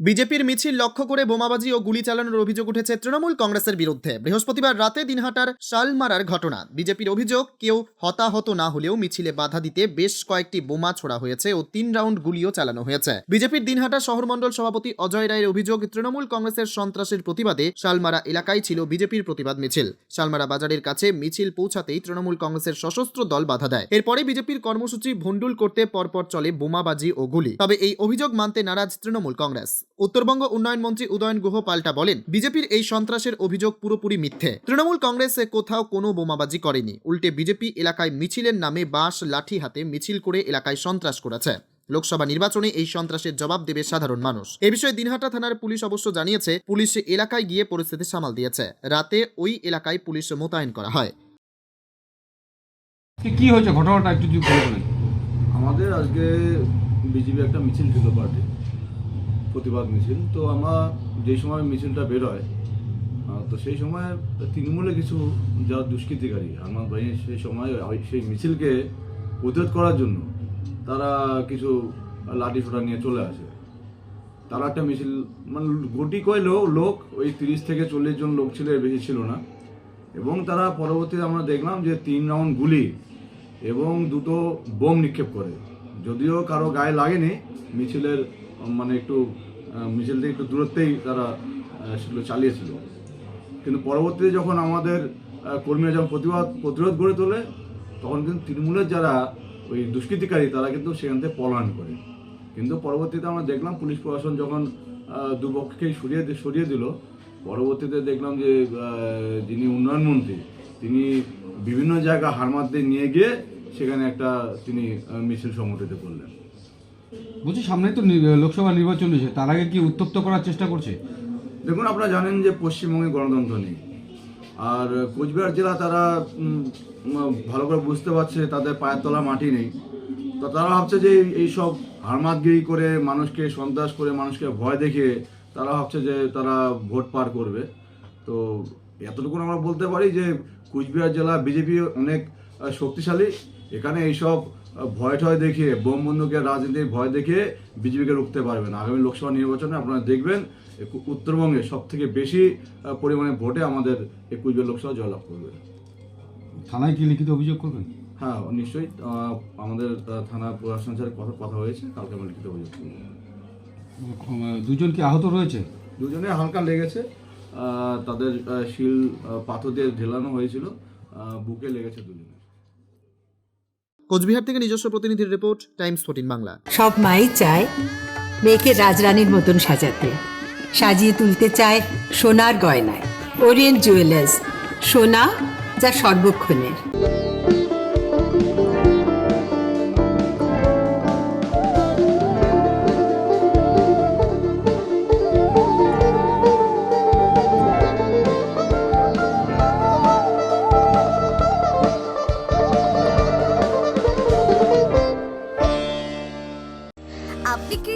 বিজেপির মিছিল লক্ষ্য করে বোমাবাজি ও গুলি চালানোর অভিযোগ উঠেছে তৃণমূল কংগ্রেসের বিরুদ্ধে। বৃহস্পতিবার রাতে দিনহাটার শালমারার ঘটনা। বিজেপির অভিযোগ, কেউ হতাহত না হলেও মিছিলে বাধা দিতে বেশ কয়েকটি বোমা ছোড়া হয়েছে ও তিন রাউন্ড গুলিও চালানো হয়েছে। বিজেপির দিনহাটা শহর মণ্ডল সভাপতি অজয় রায়ের অভিযোগ, তৃণমূল কংগ্রেসের সন্ত্রাসের প্রতিবাদে শালমারা এলাকায় ছিল বিজেপির প্রতিবাদ মিছিল। শালমারা বাজারের কাছে মিছিল পৌঁছাতেই তৃণমূল কংগ্রেসের সশস্ত্র দল বাধা দেয়। এরপরে বিজেপির কর্মসূচি ভণ্ডুল করতে পরপর চলে বোমাবাজি ও গুলি। তবে এই অভিযোগ মানতে নারাজ তৃণমূল কংগ্রেস। উত্তরবঙ্গ উন্নয়ন মন্ত্রী উদয়ন গুহ পাল্টা বলেন বিজেপির এই সন্ত্রাসের অভিযোগ পুরোপুরি মিথ্যে। তৃণমূল কংগ্রেস কোথাও কোনো বোমাবাজি করেনি। উল্টে বিজেপি এলাকায় মিছিলের নামে বাঁশ লাঠি হাতে মিছিল করে এলাকায় সন্ত্রাস করেছে। লোকসভা নির্বাচনে এই সন্ত্রাসের জবাব দেবে সাধারণ মানুষ। এ বিষয়ে দিনহাটা থানার পুলিশ অবশ্য জানিয়েছে পুলিশ এলাকায় গিয়ে পরিস্থিতি সামাল দিয়েছে। রাতে ওই এলাকায় পুলিশ মোতায়েন করা হয়। কি কি হয়েছে? ঘটনাটা একটু আমাদের আজকে বিজেপি একটা মিছিল ছিল পার্টি প্রতিবাদ মিছিল। তো আমরা যেই সময় মিছিলটা বেরোয় তো সেই সময় তৃণমূলে কিছু যা দুষ্কৃতিকারী আমার বাহিনী সেই সময় সেই মিছিলকে প্রতিরোধ করার জন্য তারা কিছু লাঠি ফোটা নিয়ে চলে আসে। তারা একটা মিছিল মানে গুটি কয় লোক, ওই তিরিশ থেকে চল্লিশ জন লোক ছিল বেশি ছিল না। এবং তারা পরবর্তীতে আমরা দেখলাম যে তিন রাউন্ড গুলি এবং দুটো বোম নিক্ষেপ করে। যদিও কারও গায়ে লাগেনি, মিছিলের মানে একটু মিছিল থেকে একটু দূরত্বেই তারা সেগুলো চালিয়েছিল। কিন্তু পরবর্তীতে যখন আমাদের কর্মীরা যখন প্রতিবাদ, প্রতিরোধ গড়ে তোলে, তখন কিন্তু তৃণমূলের যারা ওই দুষ্কৃতিকারী, তারা কিন্তু সেখান থেকে পলায়ন করে। কিন্তু পরবর্তীতে আমরা দেখলাম পুলিশ প্রশাসন যখন দুপক্ষকেই সরিয়ে সরিয়ে দিল, পরবর্তীতে দেখলাম যে যিনি উন্নয়ন মন্ত্রী, তিনি বিভিন্ন জায়গা হারমাতদের নিয়ে গিয়ে সেখানে একটা তিনি মিছিল সংগঠিত করলেন। বলছি সামনে তো লোকসভা নির্বাচন হয়েছে তার আগে কি উত্তপ্ত করার চেষ্টা করছে? দেখুন, আপনারা জানেন যে পশ্চিমবঙ্গে গণতন্ত্র নেই। আর কোচবিহার জেলা তারা ভালো করে বুঝতে পারছে, তাদের পায়ের তলা মাটি নেই। তো তারা ভাবছে যে এই- সব হারমাতগিরি করে মানুষকে সন্ত্রাস করে মানুষকে ভয় দেখিয়ে তারা ভাবছে যে তারা ভোট পার করবে। তো এতটুকু আমরা বলতে পারি যে কুচবিহার জেলা বিজেপি অনেক শক্তিশালী। এখানে এইসব ভয় ঠয় দেখিয়ে বোম বন্দুকের রাজনীতির ভয় দেখিয়ে বিজেপিকে রুখতে পারবেন আগামী লোকসভা নির্বাচনে আপনারা দেখবেন উত্তরবঙ্গে সব থেকে বেশি পরিমাণে ভোটে আমাদের এই কুচবিহার লোকসভা জয়লাভ করবে। থানায় কি লিখিত অভিযোগ করবেন? হ্যাঁ নিশ্চয়ই আমাদের থানা প্রশাসনের সাথে কথা কথা হয়েছে কালকে আমরা লিখিত অভিযোগ করব। দুজন কি আহত রয়েছে? দুজনে হালকা লেগেছে তাদের শিল পাথর দিয়ে ঢেলানো হয়েছিল বুকে লেগেছে দুজনে। কোচবিহার থেকে নিজস্ব প্রতিনিধির রিপোর্ট, টাইমস ফোর্টিন বাংলা। সব মাই চায় মেয়েকে রাজরানীর মতন সাজাতে। সাজিয়ে তুলতে চায় সোনার গয়নায়। ওরিয়েন্ট জুয়েলার্স, সোনা যা সর্বক্ষণের।